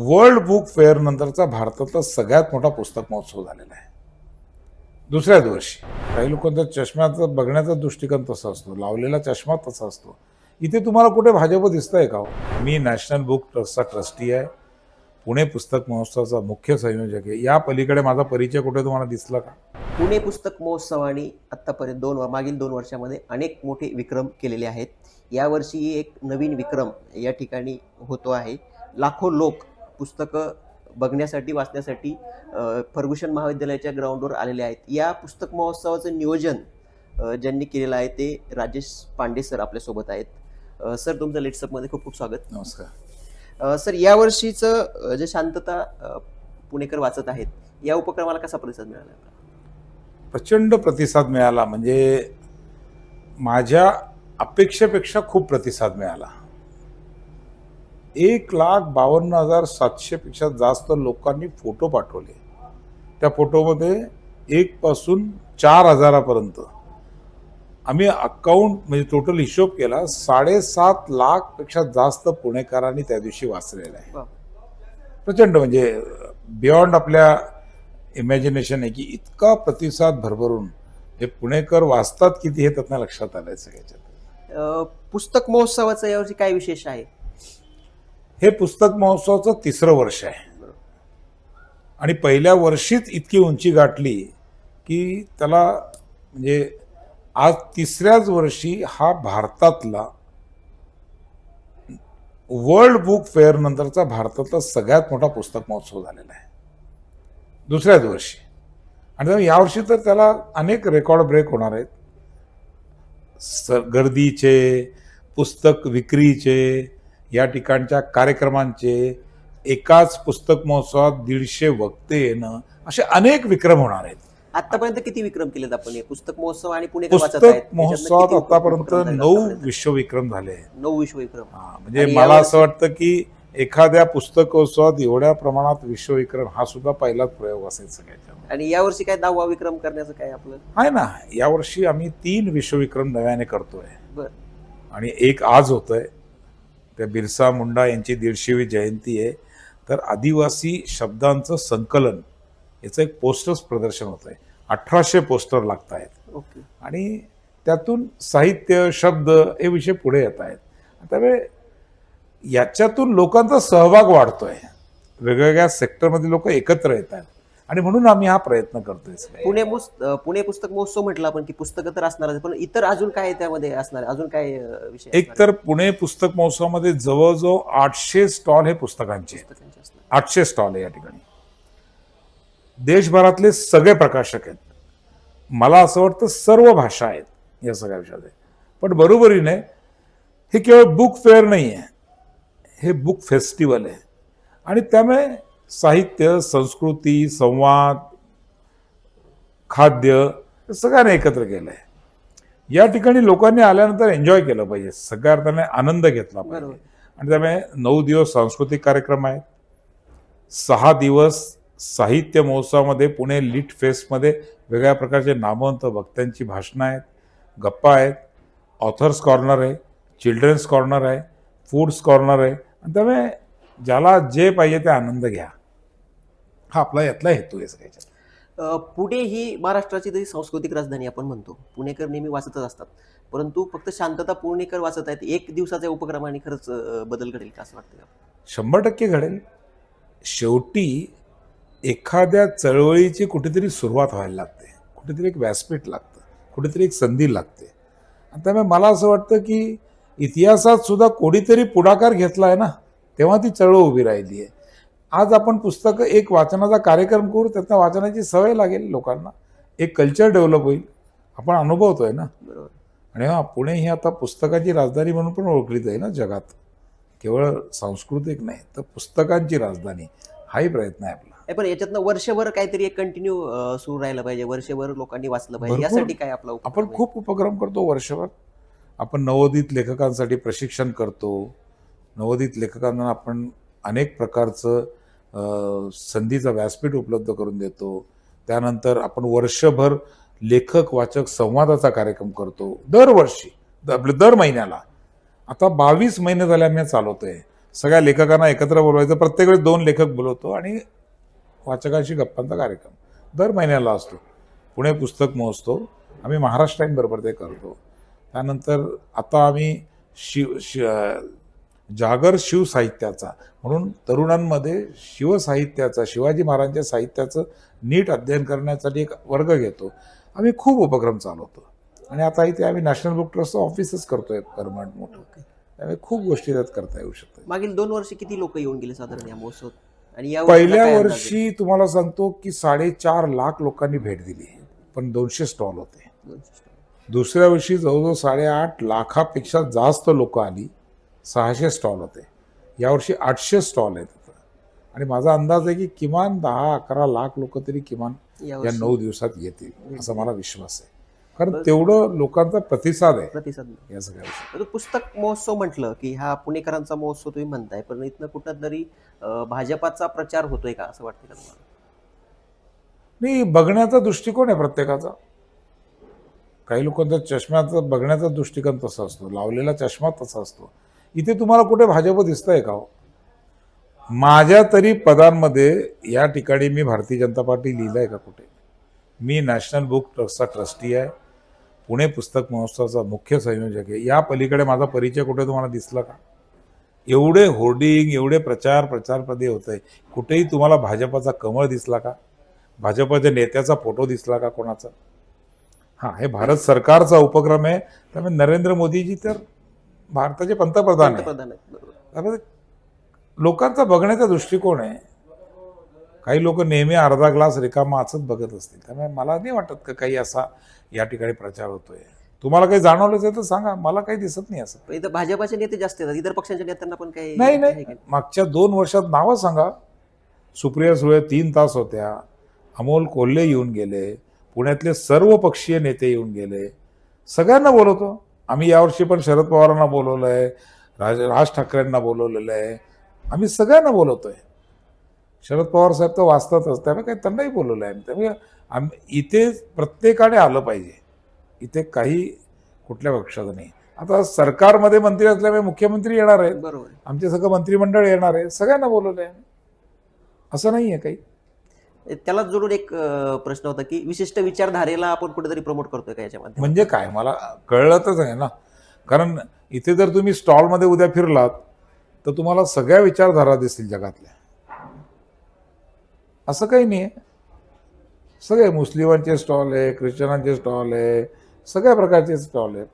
World book fair नंतरचा भारतातला सगळ्यात मोठा पुस्तक महोत्सव झालेला आहे. दुसऱ्याच वर्षी काही लोकांचा चष्म्याचा बघण्याचा दृष्टिकोन तसा असतो लावलेला चष्मा तसा असतो. इथे तुम्हाला कुठे भाजप आहे का हो? मी नॅशनल बुक ट्रस्टचा ट्रस्टी आहे. पुणे पुस्तक महोत्सवाचा मुख्य संयोजक आहे. या पलीकडे माझा परिचय कुठे तुम्हाला दिसला का? पुणे पुस्तक महोत्सवाने आत्तापर्यंत दोन मागील दोन वर्षामध्ये अनेक मोठे विक्रम केलेले आहेत. यावर्षी एक नवीन विक्रम या ठिकाणी होतो आहे. लाखो लोक पुस्तकं बघण्यासाठी वाचण्यासाठी अ, फर्ग्युसन महाविद्यालयाच्या ग्राउंडवर आलेले आहेत. या पुस्तक महोत्सवाचं नियोजन ज्यांनी केलेलं आहे ते राजेश पांडे सर आपल्यासोबत आहेत. सर तुमचं लेट्सअपमध्ये खूप खूप स्वागत. नमस्कार. सर यावर्षीचं जे शांतता पुणेकर वाचत आहेत या उपक्रमाला कसा प्रतिसाद मिळाला? प्रचंड प्रतिसाद मिळाला. म्हणजे माझ्या अपेक्षेपेक्षा खूप प्रतिसाद मिळाला. एक लाख बावन्न हजार सातशे पेक्षा जास्त लोकांनी फोटो पाठवले. त्या फोटोमध्ये एक पासून चार हजारापर्यंत. आम्ही अकाउंट म्हणजे टोटल हिशोब केला साडेसात लाखपेक्षा जास्त पुणेकरांनी त्या दिवशी वाचलेलं आहे. प्रचंड म्हणजे बियॉन्ड आपल्या इमॅजिनेशन आहे की इतका प्रतिसाद भरभरून हे पुणेकर वाचतात किती हे त्यातनं लक्षात आलंय सगळ्याच्यात. अ, पुस्तक महोत्सवाचं यावर्षी काय विशेष आहे? हे पुस्तक महोत्सवाचं तिसरं वर्ष आहे. आणि पहिल्या वर्षीच इतकी उंची गाठली की त्याला म्हणजे आज तिसऱ्याच वर्षी हा भारतातला वर्ल्ड बुक फेअरनंतरचा भारतातला सगळ्यात मोठा पुस्तक महोत्सव झालेला आहे. दुसऱ्याच वर्षी. आणि यावर्षी तर त्याला अनेक रेकॉर्ड ब्रेक होणार आहेत. स गर्दीचे पुस्तक विक्रीचे या ठिकाणच्या कार्यक्रमांचे एकाच पुस्तक महोत्सवात दीडशे वक्ते येणं असे अनेक विक्रम होणार आहेत. आतापर्यंत किती विक्रम केलेत आपण हे? पुस्तक महोत्सव आणि पुणे पुस्तक महोत्सवात आतापर्यंत नऊ? विश्वविक्रम झाले नऊ विश्वविक्रम. म्हणजे मला असं वाटतं की एखाद्या पुस्तकोत्सवात एवढ्या प्रमाणात विश्वविक्रम हा सुद्धा पहिलाच प्रयोग असेल सगळ्याच्या आणि यावर्षी काय दहावा विक्रम करण्याचं काय आपलं? आहे ना यावर्षी आम्ही तीन विश्वविक्रम नव्याने करतोय. आणि एक आज होतंय. त्या बिरसा मुंडा यांची दीडशेवी जयंती आहे. तर आदिवासी शब्दांचं संकलन याचं एक पोस्टर्स प्रदर्शन होत आहे अठराशे पोस्टर लागत आहेत ओके. आणि त्यातून साहित्य शब्द हे विषय पुढे येत आहेत. त्यामुळे याच्यातून लोकांचा सहभाग वाढतोय. वेगवेगळ्या सेक्टरमध्ये लोक एकत्र येत आहेत आणि म्हणून आम्ही हा प्रयत्न करतोय. पुणे पुणे पुस्तक महोत्सव म्हटलं आपण की पुस्तकं तर असणार आहेत, पण इतर अजून काय त्यामध्ये असणार? अजून काय विषय एक तर पुणे पुस्तक महोत्सवामध्ये जवळजवळ आठशे स्टॉल हे पुस्तकांचे आठशे स्टॉल आहे या ठिकाणी. देशभरातले सगळे प्रकाशक आहेत. मला असं वाटतं सर्व भाषा आहेत या सगळ्या विषयामध्ये. पण बरोबरीने हे केवळ बुक फेअर नाही आहे हे बुक फेस्टिवल आहे. आणि त्यामुळे साहित्य संस्कृती संवाद खाद्य सगळ्यांनी एकत्र केलं आहे या ठिकाणी लोकांनी आल्यानंतर एन्जॉय केलं पाहिजे. सगळ्या अर्थाने आनंद घेतला पाहिजे. बरोबर. आणि त्यामुळे नऊ दिवस सांस्कृतिक कार्यक्रम आहेत. सहा दिवस साहित्य महोत्सवामध्ये पुणे लिट फेस्टमध्ये वेगळ्या प्रकारचे नामवंत वक्त्यांची भाषणं आहेत. गप्पा आहेत. ऑथर्स कॉर्नर आहे. चिल्ड्रन्स कॉर्नर आहे. फूड्स कॉर्नर आहे. आणि त्यामुळे ज्याला जे पाहिजे ते आनंद घ्या. हा आपला यातला हेतू आहे सगळ्याच्या अ, पुणे ही महाराष्ट्राची तरी सांस्कृतिक राजधानी आपण म्हणतो. पुणेकर नेहमी वाचतच असतात. परंतु फक्त शांतता पुणेकर वाचत आहेत एक दिवसाच्या उपक्रमाने खरंच बदल घडेल का असं वाटतं का? शंभर टक्के घडेल. शेवटी एखाद्या चळवळीची कुठेतरी सुरुवात व्हायला लागते. कुठेतरी एक व्यासपीठ लागतं. कुठेतरी एक संधी लागते. आणि त्यामुळे मला असं वाटतं की इतिहासात सुद्धा कोणीतरी पुढाकार घेतला आहे ना तेव्हा ती चळवळ उभी राहिली आहे आज आपण पुस्तकं एक वाचनाचा कार्यक्रम करू त्यातनं वाचनाची सवय लागेल लोकांना. एक कल्चर डेव्हलप होईल. आपण अनुभवतोय ना? बरोबर. आणि हा पुणे ही आता पुस्तकाची राजधानी म्हणून पण ओळखली जाईल ना जगात. केवळ सांस्कृतिक नाही तर पुस्तकांची राजधानी. हाही प्रयत्न आहे आपला. पण याच्यातनं वर्षभर काहीतरी एक कंटिन्यू सुरू राहिलं पाहिजे. वर्षभर लोकांनी वाचलं पाहिजे. यासाठी काय आपला आपण? खूप उपक्रम करतो वर्षभर. आपण नवोदित लेखकांसाठी प्रशिक्षण करतो. नवोदित लेखकांना आपण अनेक प्रकारचं संधीचा व्यासपीठ उपलब्ध करून देतो. त्यानंतर आपण वर्षभर लेखक वाचक संवादाचा कार्यक्रम करतो. दरवर्षी आपले आपलं दर महिन्याला. आता बावीस महिने झाले आम्ही चालवतोय. सगळ्या लेखकांना एकत्र बोलवायचं. प्रत्येक वेळेस दोन लेखक बोलवतो आणि वाचकांशी गप्पांचा कार्यक्रम. दर महिन्याला असतो. पुणे पुस्तक महोत्सव आम्ही महाराष्ट्र टाईमबरोबर ते करतो. त्यानंतर आता आम्ही शिव शि जागर शिवसाहित्याचा म्हणून तरुणांमध्ये शिवसाहित्याचा शिवाजी महाराजांच्या साहित्याचं नीट अध्ययन करण्यासाठी एक वर्ग घेतो. आम्ही खूप उपक्रम चालवतो. आणि आता इथे आम्ही नॅशनल बुक ट्रस्टचं ऑफिसच करतोय परमनंट मोठं. त्यामुळे खूप गोष्टी त्यात करता येऊ शकतात. मागील दोन वर्षी किती लोक येऊन गेले साधारण या महोत्सव आणि या पहिल्या वर्षी तुम्हाला सांगतो की साडेचार लाख लोकांनी भेट दिली. पण दोनशे स्टॉल होते. दुसऱ्या वर्षी जवळजवळ साडेआठ लाखापेक्षा जास्त लोक आली. सहाशे स्टॉल होते. यावर्षी आठशे स्टॉल आहेत. आणि माझा अंदाज आहे की किमान दहा अकरा लाख लोक तरी किमान या नऊ दिवसात येतील असा मला विश्वास आहे. कारण तेवढं लोकांचा प्रतिसाद आहे प्रतिसाद. या सगळ्या पुस्तक महोत्सव म्हटलं की हा पुणेकरांचा महोत्सव तुम्ही म्हणताय पण इथनं कुठं तरी भाजपाचा प्रचार होतोय का असं वाटतं का तुम्हाला? नाही बघण्याचा दृष्टिकोन आहे प्रत्येकाचा. काही लोकांचा चष्म्याचा बघण्याचा दृष्टिकोन तसा असतो. लावलेला चष्मा तसा असतो. इथे तुम्हाला कुठे भाजप दिसतंय का हो? माझ्या तरी पदांमध्ये या ठिकाणी मी भारतीय जनता पार्टी लिहिलं आहे का कुठे? मी नॅशनल बुक ट्रस्टचा ट्रस्टी आहे. पुणे पुस्तक महोत्सवाचा मुख्य संयोजक आहे. या पलीकडे माझा परिचय कुठे तुम्हाला दिसला का? एवढे होर्डिंग एवढे प्रचार प्रचारपदे होत आहे कुठेही तुम्हाला भाजपाचा कमळ दिसला का? भाजपच्या नेत्याचा फोटो दिसला का कोणाचा? हां हे भारत सरकारचा उपक्रम आहे. त्यामुळे नरेंद्र मोदीजी तर भारताचे पंतप्रधान आहे पंतप्रधान आहेत बरोबर. त्यामुळे लोकांचा बघण्याचा दृष्टिकोन आहे. काही लोक नेहमी अर्धा ग्लास रिकामा असंच बघत असतील. त्यामुळे मला नाही वाटत का काही असा या ठिकाणी प्रचार होतोय. तुम्हाला काही जाणवलंच आहे तर सांगा. मला काही दिसत नाही असं. पण इथं भाजपाचे नेते जास्त येतात इतर पक्षांच्या नेत्यांना पण काही नाही नाही? मागच्या दोन वर्षात नावं सांगा. सुप्रिया सुळे तीन तास होत्या. अमोल कोल्हे येऊन गेले. पुण्यातले सर्व पक्षीय नेते येऊन गेले. सगळ्यांना बोलवतो. आम्ही यावर्षी पण शरद पवारांना बोलवलं आहे राज राज ठाकरेंना बोलवलेलं आहे आम्ही सगळ्यांना बोलवतोय. शरद पवार साहेब तर वाचतातच त्यामुळे काही त्यांनाही बोलवलं आहे त्यामुळे आम इथे प्रत्येकाने आलं पाहिजे. इथे काही कुठल्या पक्षाचं नाही. आता सरकारमध्ये मंत्री असल्यामुळे मुख्यमंत्री येणार आहेत. बरोबर. आमचे सगळं मंत्रिमंडळ येणार आहे. सगळ्यांना बोलवलं आहे असं नाही आहे काही. त्याला जोडून एक प्रश्न होता की विशिष्ट विचारधारेला आपण कुठेतरी प्रमोट करतोय का याच्या म्हणजे काय? मला कळलंच आहे ना. कारण इथे जर तुम्ही स्टॉलमध्ये उद्या फिरलात तर तुम्हाला सगळ्या विचारधारा दिसतील जगातल्या. असं काही नाही आहे. सगळे मुस्लिमांचे स्टॉल आहे ख्रिश्चनांचे स्टॉल आहे सगळ्या प्रकारचे स्टॉल आहेत.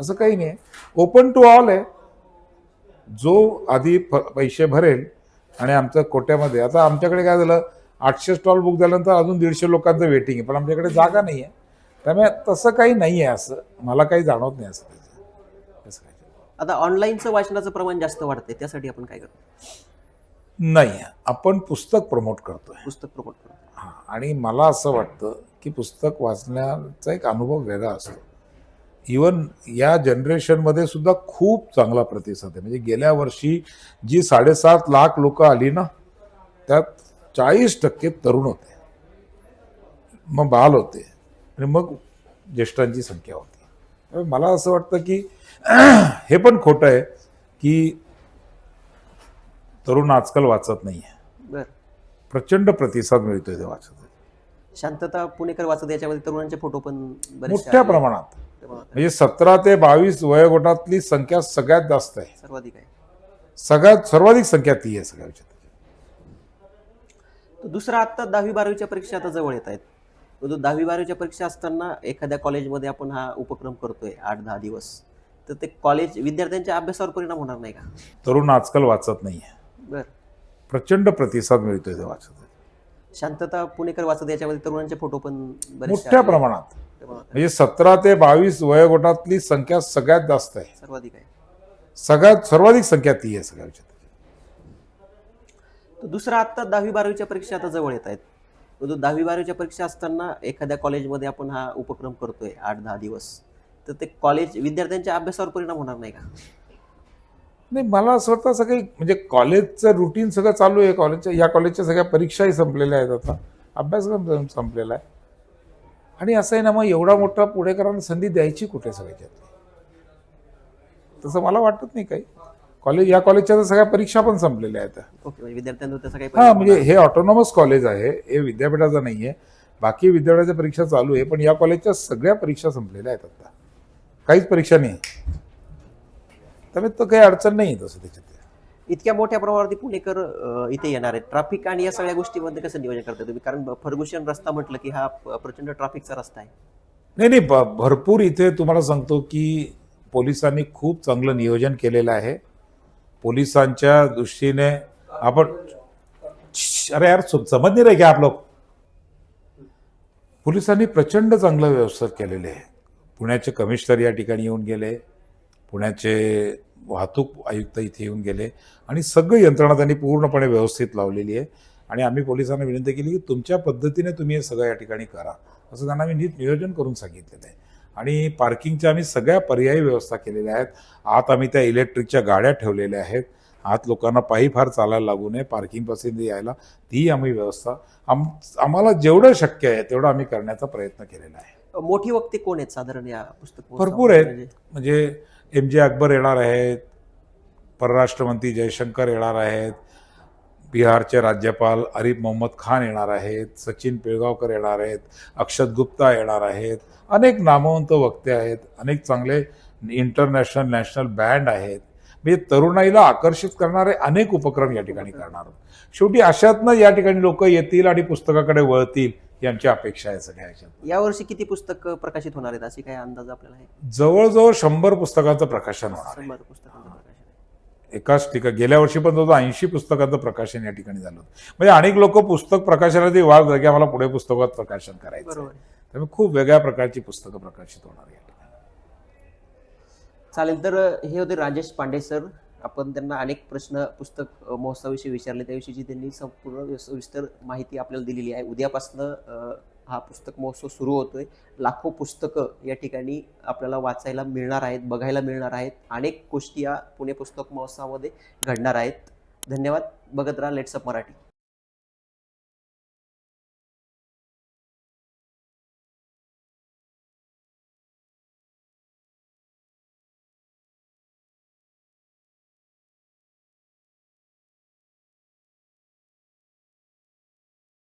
असं काही नाही आहे. ओपन टू ऑल आहे. जो आधी पैसे भरेल आणि आमचं कोट्यामध्ये आता आमच्याकडे काय झालं? आठशे स्टॉल बुक झाल्यानंतर अजून दीडशे लोकांचं वेटिंग आहे. पण आमच्याकडे जागा नाही आहे त्यामुळे तसं काही नाही आहे असं. मला काही जाणवत नाही असं त्याचं. आता ऑनलाईनचं वाचनाचं प्रमाण जास्त वाढतंय त्यासाठी आपण काय करतो? नाही. आपण पुस्तक प्रमोट करतोय. पुस्तक प्रमोट करतो हा. आणि मला असं वाटतं की पुस्तक वाचण्याचा एक अनुभव वेगळा असतो. इवन या जनरेशनमध्ये सुद्धा खूप चांगला प्रतिसाद आहे. म्हणजे गेल्या वर्षी जी साडेसात लाख लोक आली ना त्यात चाळीस टक्के तरुण होते. मग बाल होते आणि मग ज्येष्ठांची संख्या होती. मला असं वाटतं की हे पण खोटं आहे की तरुण आजकाल वाचत नाही आहे प्रचंड प्रतिसाद मिळतोय ते वाचत. शांतता पुणेकर वाचत याच्यामध्ये तरुणांचे फोटो पण मोठ्या. प्रमाणात. म्हणजे सतरा ते बावीस वयोगटातली संख्या सगळ्यात जास्त आहे. सर्वाधिक आहे. सगळ्यात सर्वाधिक संख्या ती आहे सगळ्या दुसरा आता दहावी बारावीच्या परीक्षा आता जवळ येत आहेत. दहावी बारावीच्या परीक्षा असताना एखाद्या कॉलेजमध्ये आपण हा उपक्रम करतोय आठ दहा दिवस. तर ते कॉलेज विद्यार्थ्यांच्या अभ्यासावर परिणाम होणार नाही का? तरुण आजकाल वाचत नाही बर. प्रचंड प्रतिसाद मिळतोय ते वाचत शांतता पुणेकर वाचत याच्यामध्ये तरुणांचे फोटो पण मोठ्या. प्रमाणात. म्हणजे सतरा ते बावीस वयोगटातली संख्या सगळ्यात जास्त आहे. सर्वाधिक आहे. सगळ्यात सर्वाधिक संख्या ती आहे सगळ्या तर दुसरा आत्ता दहावी बारावीच्या परीक्षा आता जवळ येत आहेत. तर दहावी बारावीच्या परीक्षा असताना एखाद्या कॉलेजमध्ये आपण हा उपक्रम करतोय आठ दहा दिवस. तर ते कॉलेज विद्यार्थ्यांच्या अभ्यासावर परिणाम होणार नाही का? नाही मला असं वाटतं असं काही म्हणजे कॉलेजचं रुटीन सगळं चालू आहे. कॉलेजच्या या कॉलेजच्या सगळ्या परीक्षाही संपलेल्या आहेत आता. अभ्यासक्रम संपलेला आहे. आणि असं आहे ना मग एवढा मोठा पुणेकरांना संधी द्यायची कुठे सगळ्याच्यातली तसं मला वाटत नाही काही. कॉलेज या कॉलेजच्या सगळ्या परीक्षा पण संपलेल्या आहेत. ओके म्हणजे काही हा म्हणजे हे ऑटोनॉमस कॉलेज आहे हे विद्यापीठाचं नाही आहे बाकी विद्यापीठाच्या परीक्षा चालू आहे पण या कॉलेजच्या सगळ्या परीक्षा संपलेल्या आहेत आता. काहीच परीक्षा नाही. त्यामुळे तर काही अडचण नाही आहे तसं त्याच्यात. इतक्या मोठ्या प्रमाणावरती पुणेकर अ, इथे येणार आहेत. ट्रॅफिक आणि या सगळ्या गोष्टीमध्ये कसं नियोजन करता तुम्ही? कारण फर्गुशन रस्ता म्हटलं की हा प्रचंड ट्रॅफिकचा रस्ता आहे. नाही नाही भरपूर इथे तुम्हाला सांगतो की पोलिसांनी खूप चांगलं नियोजन केलेलं आहे. पोलिसांच्या दृष्टीने आपण अरे यार समज नाही रे की आप पोलिसांनी प्रचंड चांगलं व्यवस्था केलेले आहे. पुण्याचे कमिशनर या ठिकाणी येऊन गेले पुण्याचे वाहतूक आयुक्त इथे येऊन गेले आणि सगळी यंत्रणा त्यांनी पूर्णपणे व्यवस्थित लावलेली आहे. आणि आम्ही पोलिसांना विनंती केली की तुमच्या पद्धतीने तुम्ही हे सगळं या ठिकाणी करा. असं त्यांना आम्ही नीट नियोजन करून सांगितलेलं आहे. आणि पार्किंगच्या आम्ही सगळ्या पर्यायी व्यवस्था केलेल्या आहेत. आत आम्ही त्या इलेक्ट्रिकच्या गाड्या ठेवलेल्या आहेत. आत लोकांना पायी फार चालायला लागू नये पार्किंगपासून यायला. ती आम्ही व्यवस्था आम आम्हाला जेवढं शक्य आहे तेवढं आम्ही करण्याचा प्रयत्न केलेला आहे. मोठी वक्ते कोण आहेत साधारण या पुस्तक? भरपूर आहेत. म्हणजे म्हणजे एम जे अकबर येणार आहेत परराष्ट्र मंत्री जयशंकर येणार आहेत बिहारचे राज्यपाल आरिफ मोहम्मद खान येणार आहेत सचिन पिळगावकर येणार आहेत अक्षत गुप्ता येणार आहेत अनेक नामवंत वक्ते आहेत अनेक चांगले इंटरनॅशनल नॅशनल बँड आहेत. म्हणजे तरुणाईला आकर्षित करणारे अनेक उपक्रम या ठिकाणी करणार आहोत. शेवटी अशातनं या ठिकाणी लोक येतील आणि पुस्तकाकडे वळतील यांची अपेक्षा आहे सगळ्या ह्याच्यात. यावर्षी किती पुस्तक प्रकाशित होणार आहेत? अशी काही अंदाज आपल्याला आहे? जवळजवळ शंभर पुस्तकांचं प्रकाशन होणार आहे. शंभर पुस्तकांचं एकाच ठिकाणी गेल्या वर्षी पण जवळ ऐंशी पुस्तकांचं प्रकाशन या ठिकाणी झालं होतं. म्हणजे अनेक लोक पुस्तक प्रकाशनाची वाढ झाली की आम्हाला पुढे पुस्तकात प्रकाशन करायचं. त्यामुळे खूप वेगळ्या प्रकारची पुस्तकं प्रकाशित होणार या ठिकाणी चालेल तर हे होते राजेश पांडे सर. आपण त्यांना अनेक प्रश्न पुस्तक महोत्सवाविषयी विचारले. त्याविषयीची त्यांनी संपूर्ण सविस्तर माहिती आपल्याला दिलेली आहे. उद्यापासनं हा पुस्तक महोत्सव सुरू होतोय. लाखो पुस्तकं या ठिकाणी आपल्याला वाचायला मिळणार आहेत बघायला मिळणार आहेत. अनेक गोष्टी या पुणे पुस्तक महोत्सवामध्ये घडणार आहेत. धन्यवाद. बघत राहा लेट्सअप मराठी.